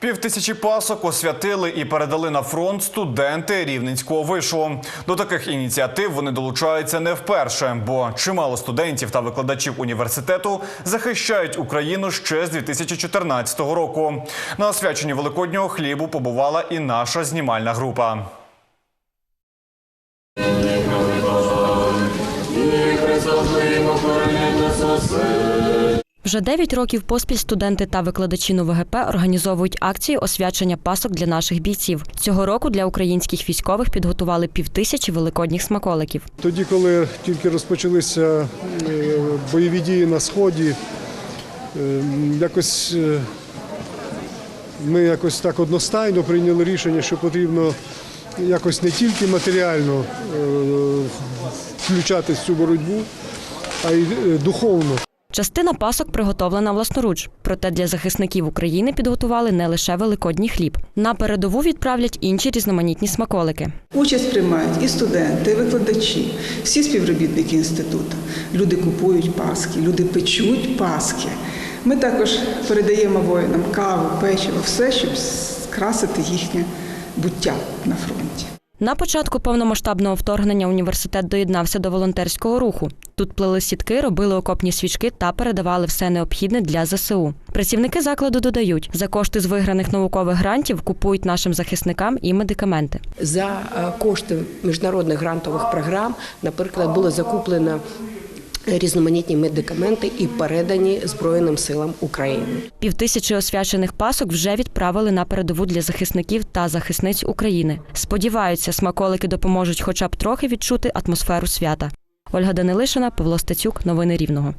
Півтисячі пасок освятили і передали на фронт студенти рівненського вишу. До таких ініціатив вони долучаються не вперше, бо чимало студентів та викладачів університету захищають Україну ще з 2014 року. На освяченні великоднього хлібу побувала і наша знімальна група. Вже 9 років поспіль студенти та викладачі НУВГП організовують акцію освячення пасок для наших бійців. Цього року для українських військових підготували півтисячі великодніх смаколиків. Тоді, коли тільки розпочалися е, бойові дії на сході, е, якось е, ми якось так одностайно прийняли рішення, що потрібно якось не тільки матеріально включатись в цю боротьбу, а й духовно. Частина пасок приготовлена власноруч. Проте для захисників України підготували не лише великодній хліб. На передову відправлять інші різноманітні смаколики. Участь приймають і студенти, і викладачі, всі співробітники інституту. Люди купують паски, люди печуть паски. Ми також передаємо воїнам каву, печиво, все, щоб скрасити їхнє буття на фронті. На початку повномасштабного вторгнення університет доєднався до волонтерського руху. Тут плели сітки, робили окопні свічки та передавали все необхідне для ЗСУ. Працівники закладу додають, за кошти з виграних наукових грантів купують нашим захисникам і медикаменти. За е, кошти міжнародних грантових програм, наприклад, було закуплено різноманітні медикаменти і передані Збройним силам України. Півтисячі освячених пасок вже відправили на передову для захисників та захисниць України. Сподіваються, смаколики допоможуть хоча б трохи відчути атмосферу свята. Ольга Данилишина, Павло Стецюк, новини Рівного.